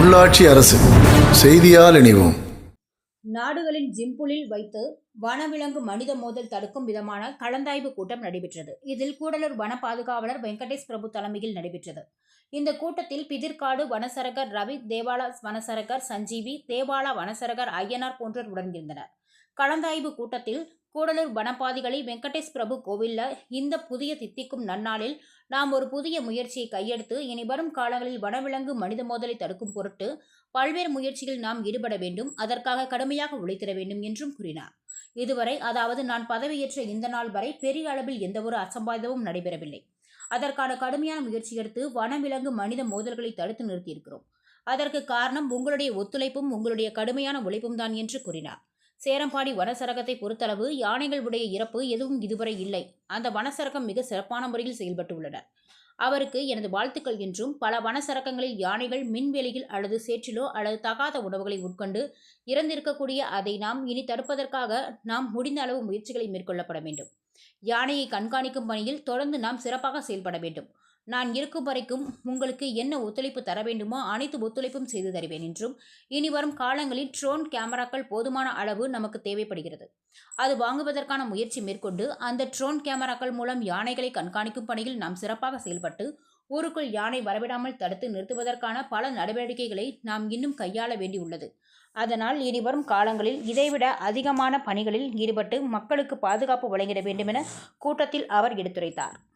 உள்ளாட்சி அரசு. செய்தியால் இணைவோம். நாடுகளின் ஜிம்புலில் வைத்து வனவிலங்கு மனித மோதல் தடுக்கும் விதமான கலந்தாய்வு கூட்டம் நடைபெற்றது. இதில் கூடலூர் வன பாதுகாவலர் வெங்கடேஷ் பிரபு தலைமையில் நடைபெற்றது. இந்த கூட்டத்தில் பிதிர்காடு வனசரகர் ரவி தேவாலா வனசரகர் சஞ்சீவி தேவாலா வனசரகர் ஐயனார் போன்றோர் உடனிருந்தனர். கலந்தாய்வு கூட்டத்தில் கூடலூர் வனப்பாதிகளை வெங்கடேஷ் பிரபு கோவில்ல இந்த புதிய தித்திக்கும் நன்னாளில் நாம் ஒரு புதிய முயற்சியை கையெடுத்து இனி வரும் காலங்களில் வனவிலங்கு மனித மோதலை தடுக்கும் பொருட்டு பல்வேறு முயற்சியில் நாம் ஈடுபட வேண்டும் அதற்காக கடுமையாக உழைத்திட வேண்டும் என்றும் கூறினார். இதுவரை அதாவது நான் பதவியேற்ற இந்த நாள் வரை பெரிய அளவில் எந்தவொரு அசம்பாவிதமும் நடைபெறவில்லை. அதற்கான கடுமையான முயற்சி எடுத்து வனவிலங்கு மனித மோதல்களை தடுத்து நிறுத்தியிருக்கிறோம். அதற்கு காரணம் உங்களுடைய ஒத்துழைப்பும் உங்களுடைய கடுமையான உழைப்பும் தான் என்று கூறினார். சேரம்பாடி வனசரகத்தை பொறுத்தளவு யானைகள் உடைய இறப்பு எதுவும் இதுவரை இல்லை. அந்த வனசரகம் மிக சிறப்பான முறையில் செயல்பட்டு உள்ளனர் அவருக்கு எனது வாழ்த்துக்கள் என்றும் பல வனசரகங்களில் யானைகள் மின்வெளியில் அல்லது சேற்றிலோ அல்லது தகாத உணவுகளை உட்கொண்டு இறந்திருக்கக்கூடிய அதை நாம் இனி தடுப்பதற்காக நாம் முடிந்த அளவு முயற்சிகளை மேற்கொள்ளப்பட வேண்டும். யானையை கண்காணிக்கும் பணியில் தொடர்ந்து நாம் சிறப்பாக செயல்பட வேண்டும். நான் இருக்கும் வரைக்கும் உங்களுக்கு என்ன ஒத்துழைப்பு தர வேண்டுமோ அனைத்து ஒத்துழைப்பும் செய்து தருவேன் என்றும் இனி வரும் காலங்களில் ட்ரோன் கேமராக்கள் போதுமான அளவு நமக்கு தேவைப்படுகிறது. அது வாங்குவதற்கான முயற்சி மேற்கொண்டு அந்த ட்ரோன் கேமராக்கள் மூலம் யானைகளை கண்காணிக்கும் பணியில் நாம் சிறப்பாக செயல்பட்டு ஊருக்குள் யானை வரவிடாமல் தடுத்து நிறுத்துவதற்கான பல நடவடிக்கைகளை நாம் இன்னும் கையாள வேண்டியுள்ளது. அதனால் இனி வரும் காலங்களில் இதைவிட அதிகமான பணிகளில் ஈடுபட்டு மக்களுக்கு பாதுகாப்பு வழங்கிட வேண்டுமென கூட்டத்தில் அவர் எடுத்துரைத்தார்.